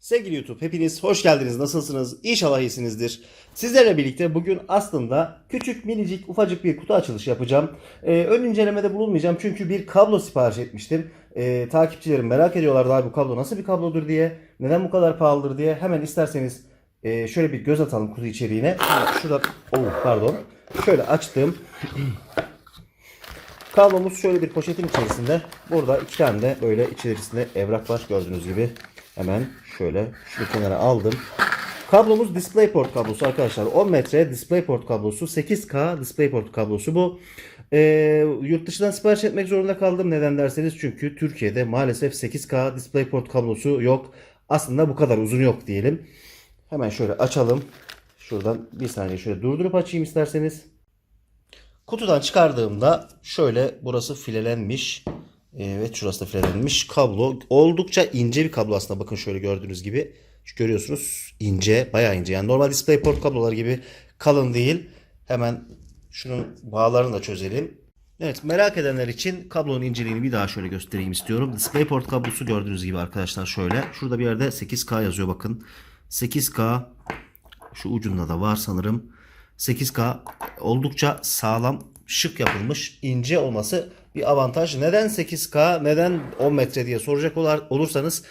Sevgili YouTube hepiniz hoş geldiniz. Nasılsınız? İnşallah iyisinizdir. Sizlerle birlikte bugün aslında küçük minicik ufacık bir kutu açılışı yapacağım. Ee, ön incelemede bulunmayacağım çünkü bir kablo sipariş etmiştim. Ee, takipçilerim merak ediyorlardı abi bu kablo nasıl bir kablodur diye. Neden bu kadar pahalıdır diye. Hemen isterseniz e, şöyle bir göz atalım kutu içeriğine. Şurada oh, pardon. Şöyle açtım. Kablomuz şöyle bir poşetin içerisinde. Burada iki tane de böyle içerisinde evrak var gördüğünüz gibi. Hemen şöyle şu kenara aldım. Kablomuz DisplayPort kablosu arkadaşlar. 10 metre DisplayPort kablosu. 8K DisplayPort kablosu bu. Ee, yurt dışından sipariş etmek zorunda kaldım. Neden derseniz çünkü Türkiye'de maalesef 8K DisplayPort kablosu yok. Aslında bu kadar uzun yok diyelim. Hemen şöyle açalım. Şuradan bir saniye şöyle durdurup açayım isterseniz. Kutudan çıkardığımda şöyle burası filelenmiş. Evet şurası da filelenmiş. Kablo oldukça ince bir kablo aslında. Bakın şöyle gördüğünüz gibi. Şu Görüyorsunuz ince bayağı ince. Yani normal DisplayPort kabloları gibi kalın değil. Hemen şunun bağlarını da çözelim. Evet merak edenler için kablonun inceliğini bir daha şöyle göstereyim istiyorum. DisplayPort kablosu gördüğünüz gibi arkadaşlar şöyle. Şurada bir yerde 8K yazıyor bakın. 8K şu ucunda da var sanırım. 8K oldukça sağlam, şık yapılmış, ince olması bir avantaj. Neden 8K, neden 10 metre diye soracak olar- olursanız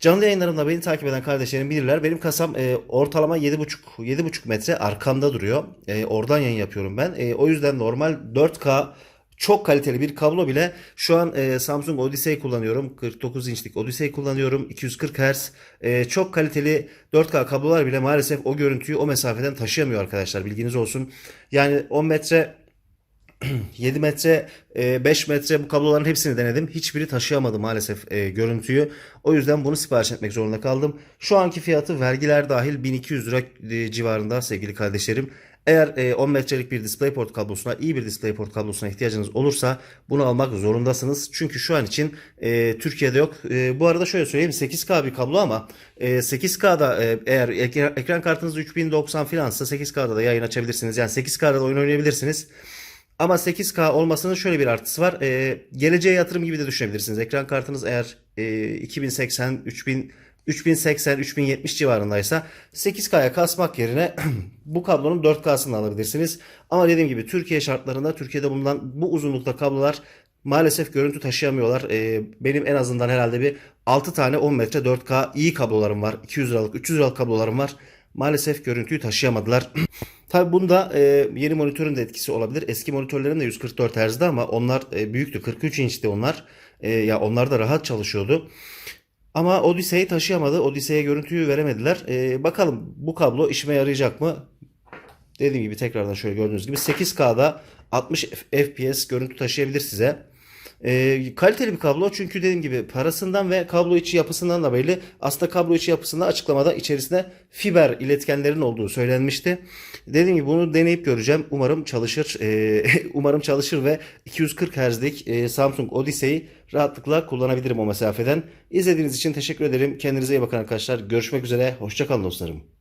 canlı yayınlarımda beni takip eden kardeşlerim bilirler. Benim kasam e, ortalama 7,5 7,5 metre arkamda duruyor. E, oradan yayın yapıyorum ben. E, o yüzden normal 4K çok kaliteli bir kablo bile şu an e, Samsung Odyssey kullanıyorum. 49 inçlik Odyssey kullanıyorum. 240 Hz. E, çok kaliteli 4K kablolar bile maalesef o görüntüyü o mesafeden taşıyamıyor arkadaşlar. Bilginiz olsun. Yani 10 metre 7 metre, e, 5 metre bu kabloların hepsini denedim. Hiçbiri taşıyamadı maalesef e, görüntüyü. O yüzden bunu sipariş etmek zorunda kaldım. Şu anki fiyatı vergiler dahil 1200 lira e, civarında sevgili kardeşlerim. Eğer e, 10 metrelik bir DisplayPort kablosuna, iyi bir DisplayPort kablosuna ihtiyacınız olursa bunu almak zorundasınız. Çünkü şu an için e, Türkiye'de yok. E, bu arada şöyle söyleyeyim 8K bir kablo ama e, 8K'da e, eğer ekran, kartınız 3090 falansa 8K'da da yayın açabilirsiniz. Yani 8K'da da oyun oynayabilirsiniz. Ama 8K olmasının şöyle bir artısı var. Ee, geleceğe yatırım gibi de düşünebilirsiniz. Ekran kartınız eğer e, 2080, 3000, 3080, 3070 civarındaysa 8K'ya kasmak yerine bu kablonun 4K'sını alabilirsiniz. Ama dediğim gibi Türkiye şartlarında Türkiye'de bulunan bu uzunlukta kablolar maalesef görüntü taşıyamıyorlar. Ee, benim en azından herhalde bir 6 tane 10 metre 4K iyi kablolarım var. 200 liralık, 300 liralık kablolarım var. Maalesef görüntüyü taşıyamadılar. Tabi bunda e, yeni monitörün de etkisi olabilir. Eski monitörlerim de 144 Hz'di ama onlar e, büyüktü. 43 inçti onlar. E, ya onlar da rahat çalışıyordu. Ama Odyssey'i taşıyamadı. Odyssey'e görüntüyü veremediler. E, bakalım bu kablo işime yarayacak mı? Dediğim gibi tekrardan şöyle gördüğünüz gibi 8K'da 60 FPS görüntü taşıyabilir size. E, kaliteli bir kablo çünkü dediğim gibi parasından ve kablo içi yapısından da belli. Aslında kablo içi yapısında açıklamada içerisinde fiber iletkenlerin olduğu söylenmişti. Dediğim gibi bunu deneyip göreceğim. Umarım çalışır. E, umarım çalışır ve 240 Hz'lik e, Samsung Odyssey'i rahatlıkla kullanabilirim o mesafeden. İzlediğiniz için teşekkür ederim. Kendinize iyi bakın arkadaşlar. Görüşmek üzere. Hoşçakalın dostlarım.